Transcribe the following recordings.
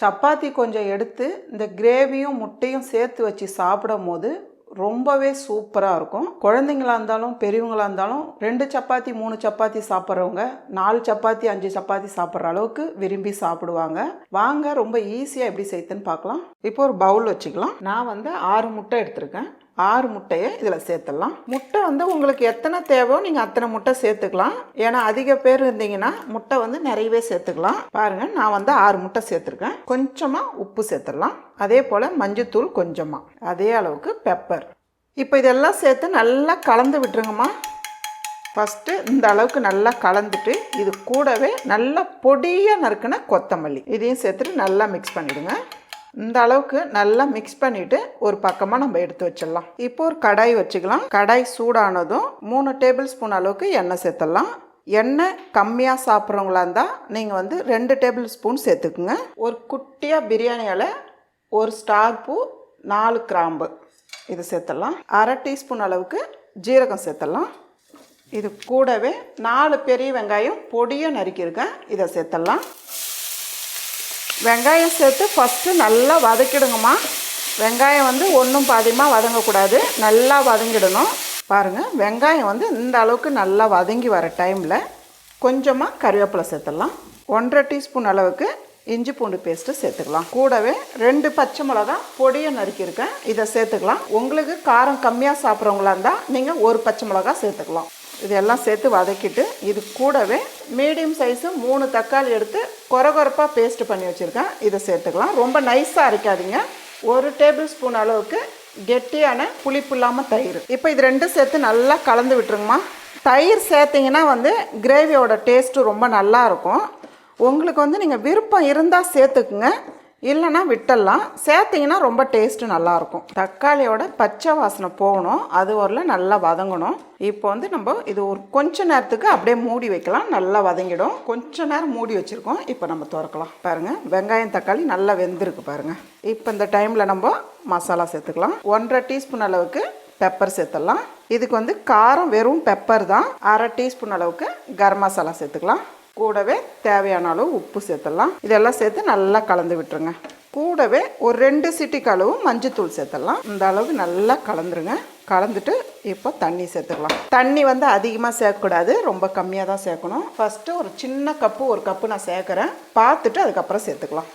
சப்பாத்தி கொஞ்சம் எடுத்து இந்த கிரேவியும் முட்டையும் சேர்த்து வச்சு சாப்பிடும் போது ரொம்பவே சூப்பராக இருக்கும். குழந்தைங்களா இருந்தாலும் பெரியவங்களா இருந்தாலும் ரெண்டு சப்பாத்தி மூணு சப்பாத்தி சாப்பிட்றவங்க நாலு சப்பாத்தி அஞ்சு சப்பாத்தி சாப்பிட்ற அளவுக்கு விரும்பி சாப்பிடுவாங்க. வாங்க ரொம்ப ஈஸியாக எப்படி செய்யுதுன்னு பார்க்கலாம். இப்போ ஒரு பவுல் வச்சுக்கலாம். நான் வந்து ஆறு முட்டை எடுத்திருக்கேன். ஆறு முட்டையை இதில் சேர்த்துடலாம். முட்டை வந்து உங்களுக்கு எத்தனை தேவையோ நீங்கள் அத்தனை முட்டை சேர்த்துக்கலாம். ஏன்னா அதிக பேர் இருந்தீங்கன்னா முட்டை வந்து நிறையவே சேர்த்துக்கலாம். பாருங்கள் நான் வந்து ஆறு முட்டை சேர்த்துருக்கேன். கொஞ்சமாக உப்பு சேர்த்துடலாம். அதே போல் மஞ்சத்தூள் கொஞ்சமாக அதே அளவுக்கு பெப்பர். இப்போ இதெல்லாம் சேர்த்து நல்லா கலந்து விட்டுருங்கம்மா. ஃபஸ்ட்டு இந்த அளவுக்கு நல்லா கலந்துட்டு இது கூடவே நல்லா பொடியாக நறுக்கின கொத்தமல்லி. இதையும் சேர்த்துட்டு நல்லா மிக்ஸ் பண்ணிவிடுங்க இந்த அளவுக்கு நல்லா மிக்ஸ் பண்ணிவிட்டு ஒரு பக்கமாக நம்ம எடுத்து வச்சிடலாம். இப்போ ஒரு கடாய் வச்சுக்கலாம். கடாய் சூடானதும் மூணு டேபிள் ஸ்பூன் அளவுக்கு எண்ணெய் சேர்த்துடலாம். எண்ணெய் கம்மியாக சாப்பிட்றவங்களா இருந்தால் நீங்கள் வந்து ரெண்டு டேபிள் ஸ்பூன் சேர்த்துக்குங்க. ஒரு குட்டியாக பிரியாணியால் ஒரு ஸ்டார் பூ நாலு கிராம்பு. இது சேர்த்துடலாம். அரை டீஸ்பூன் அளவுக்கு ஜீரகம் சேர்த்துடலாம். இது கூடவே நாலு பெரிய வெங்காயம் பொடியாக நறுக்கியிருக்கேன். இதை சேர்த்துடலாம். வெங்காயம் சேர்த்து ஃபஸ்ட்டு நல்லா வதக்கிடுங்கம்மா. வெங்காயம் வந்து ஒன்றும் பாதியமாக வதங்கக்கூடாது. நல்லா வதங்கிடணும். பாருங்கள் வெங்காயம் வந்து இந்த அளவுக்கு நல்லா வதங்கி வர டைமில் கொஞ்சமாக கருவேப்பிலை சேர்த்துடலாம். ஒன்றரை டீஸ்பூன் அளவுக்கு இஞ்சி பூண்டு பேஸ்ட்டு சேர்த்துக்கலாம். கூடவே ரெண்டு பச்சை மிளகா பொடியை நறுக்கியிருக்கேன். இதை சேர்த்துக்கலாம். உங்களுக்கு காரம் கம்மியாக சாப்பிட்றவங்களா இருந்தால் நீங்கள் ஒரு பச்சை மிளகா சேர்த்துக்கலாம். இதெல்லாம் சேர்த்து வதக்கிட்டு இது கூடவே மீடியம் சைஸு மூணு தக்காளி எடுத்து கொரகொரப்பாக பேஸ்ட் பண்ணி வச்சுருக்கேன். இதை சேர்த்துக்கலாம். ரொம்ப நைஸாக அரைக்காதீங்க. ஒரு டேபிள் ஸ்பூன் அளவுக்கு கெட்டியான புளிப்பு இல்லாமல் தயிர். இப்போ இது ரெண்டும் சேர்த்து நல்லா கலந்து விட்டுருங்கம்மா. தயிர் சேர்த்திங்கன்னா வந்து கிரேவியோட டேஸ்ட்டு ரொம்ப நல்லா இருக்கும். உங்களுக்கு வந்து நீங்கள் விருப்பம் இருந்தால் சேர்த்துக்குங்க. இல்லைன்னா விட்டுடலாம். சேர்த்திங்கன்னா ரொம்ப டேஸ்ட்டு நல்லாயிருக்கும். தக்காளியோட பச்சை வாசனை போகணும். அது வரல நல்லா வதங்கணும். இப்போ வந்து நம்ம இது ஒரு கொஞ்ச நேரத்துக்கு அப்படியே மூடி வைக்கலாம். நல்லா வதங்கிடும். கொஞ்ச நேரம் மூடி வச்சுருக்கோம். இப்போ நம்ம திறக்கலாம். பாருங்கள் வெங்காயம் தக்காளி நல்லா வெந்திருக்கு பாருங்கள் இப்போ இந்த டைமில் நம்ம மசாலா சேர்த்துக்கலாம். ஒன்றரை டீஸ்பூன் அளவுக்கு பெப்பர் சேர்த்துடலாம். இதுக்கு வந்து காரம் வெறும் பெப்பர் தான். அரை டீஸ்பூன் அளவுக்கு கரம் மசாலா சேர்த்துக்கலாம். கூடவே தேவையான அளவு உப்பு சேர்த்துடலாம். இதெல்லாம் சேர்த்து நல்லா கலந்து விட்டுருங்க. கூடவே ஒரு ரெண்டு சிட்டிக்கு அளவு மஞ்சத்தூள் சேர்த்துடலாம். இந்த அளவுக்கு நல்லா கலந்துருங்க. கலந்துட்டு இப்போ தண்ணி சேர்த்துக்கலாம். தண்ணி வந்து அதிகமாக சேர்க்கக்கூடாது. ரொம்ப கம்மியாக தான் சேர்க்கணும். ஃபஸ்ட்டு ஒரு சின்ன கப்பு ஒரு கப்பு நான் சேர்க்குறேன். பார்த்துட்டு அதுக்கப்புறம் சேர்த்துக்கலாம்.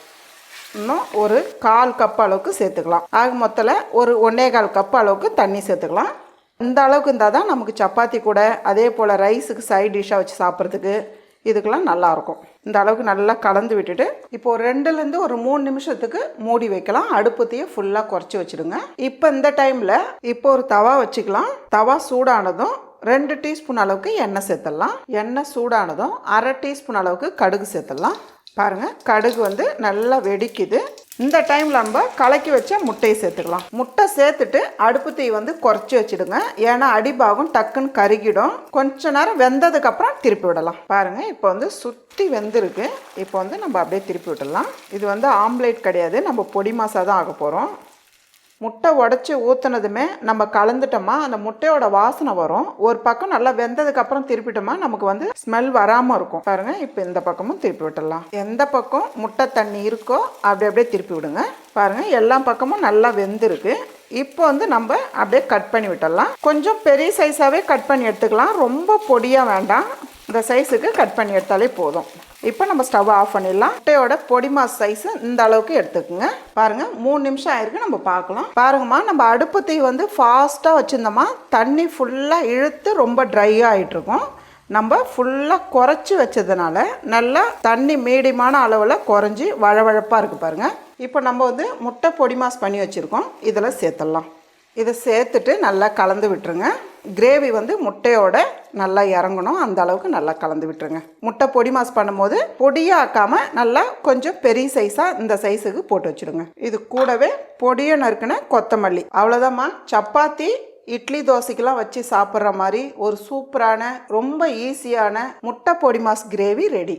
இன்னும் ஒரு கால் கப் அளவுக்கு சேர்த்துக்கலாம். ஆக மொத்தத்தில் ஒரு ஒன்றே கால் கப் அளவுக்கு தண்ணி சேர்த்துக்கலாம். இந்த அளவுக்கு இருந்தால் தான் நமக்கு சப்பாத்தி கூட அதே போல் ரைஸுக்கு சைட் டிஷ்ஷாக வச்சு சாப்பிட்றதுக்கு இதுக்கெல்லாம் நல்லாயிருக்கும். இந்த அளவுக்கு நல்லா கலந்து விட்டுட்டு இப்போ ஒரு ரெண்டுலேருந்து ஒரு மூணு நிமிஷத்துக்கு மூடி வைக்கலாம். அடுப்பத்தையே ஃபுல்லாக குறைச்சி வச்சுடுங்க. இப்போ இந்த டைமில் இப்போ ஒரு தவா வச்சுக்கலாம். தவா சூடானதும் ரெண்டு டீஸ்பூன் அளவுக்கு எண்ணெய் சேர்த்துடலாம். எண்ணெய் சூடானதும் அரை டீஸ்பூன் அளவுக்கு கடுகு சேர்த்துடலாம். பாருங்கள் கடுகு வந்து நல்லா வெடிக்குது. இந்த டைமில் நம்ம கலக்கி வச்ச முட்டையை சேர்த்துக்கலாம். முட்டை சேர்த்துட்டு அடுப்பு தீ வந்து குறைச்சி வச்சுடுங்க. ஏன்னா அடிபாகம் டக்குன்னு கருகிடும். கொஞ்ச நேரம் வெந்ததுக்கப்புறம் திருப்பி விடலாம். பாருங்கள் இப்போ வந்து சுற்றி வெந்திருக்கு. இப்போ வந்து நம்ம அப்படியே திருப்பி விடலாம் இது வந்து ஆம்லேட் கிடையாது. நம்ம பொடி மாசா தான் ஆக போகிறோம் முட்டை உடச்சி ஊற்றுனதுமே நம்ம கலந்துட்டோமா அந்த முட்டையோட வாசனை வரும். ஒரு பக்கம் நல்லா வெந்ததுக்கப்புறம் திருப்பிட்டோமா நமக்கு வந்து ஸ்மெல் வராமல் இருக்கும். பாருங்கள் இப்போ இந்த பக்கமும் திருப்பி விட்டுடலாம். எந்த பக்கம் முட்டை தண்ணி இருக்கோ அப்படி அப்படியே திருப்பி விடுங்க. பாருங்கள் எல்லா பக்கமும் நல்லா வெந்திருக்கு. இப்போ வந்து நம்ம அப்படியே கட் பண்ணி விட்டுடலாம். கொஞ்சம் பெரிய சைஸாகவே கட் பண்ணி எடுத்துக்கலாம். ரொம்ப பொடியாக வேண்டாம். இந்த சைஸுக்கு கட் பண்ணி எடுத்தாலே போதும். இப்போ நம்ம ஸ்டவ் ஆஃப் பண்ணிடலாம். முட்டையோட பொடிமா சைஸு சைஸ் இந்த அளவுக்கு எடுத்துக்கோங்க. பாருங்க மூணு நிமிஷம் ஆயிருக்கு நம்ம பார்க்கலாம். பாருங்கம்மா நம்ம அடுப்பு தீ வந்து ஃபாஸ்ட்டாக வச்சுருந்தோமா தண்ணி ஃபுல்லாக இழுத்து ரொம்ப ட்ரை ஆகிட்டு இருக்கும் நம்ம ஃபுல்லாக குறைச்சி வச்சதுனால நல்லா தண்ணி மீடியமான அளவில் குறைஞ்சி வழவழப்பாக இருக்குது பாருங்கள் இப்போ நம்ம வந்து முட்டை பொடி மாஸ் பண்ணி வச்சுருக்கோம். இதில் சேர்த்துடலாம். இதை சேர்த்துட்டு நல்லா கலந்து விட்டுருங்க. கிரேவி வந்து முட்டையோட நல்லா இறங்கணும். அந்த அளவுக்கு நல்லா கலந்து விட்டுருங்க. முட்டை பொடி மாஸ் பண்ணும்போது பொடியாக்காமல் நல்லா கொஞ்சம் பெரிய சைஸாக இந்த சைஸுக்கு போட்டு வச்சுடுங்க இது கூடவே பொடியை நறுக்குன கொத்தமல்லி. அவ்வளோதாம்மா சப்பாத்தி இட்லி தோசைக்கெல்லாம் வச்சு சாப்பிட்ற மாதிரி ஒரு சூப்பரான ரொம்ப ஈஸியான முட்டை பொடி மாஸ் கிரேவி ரெடி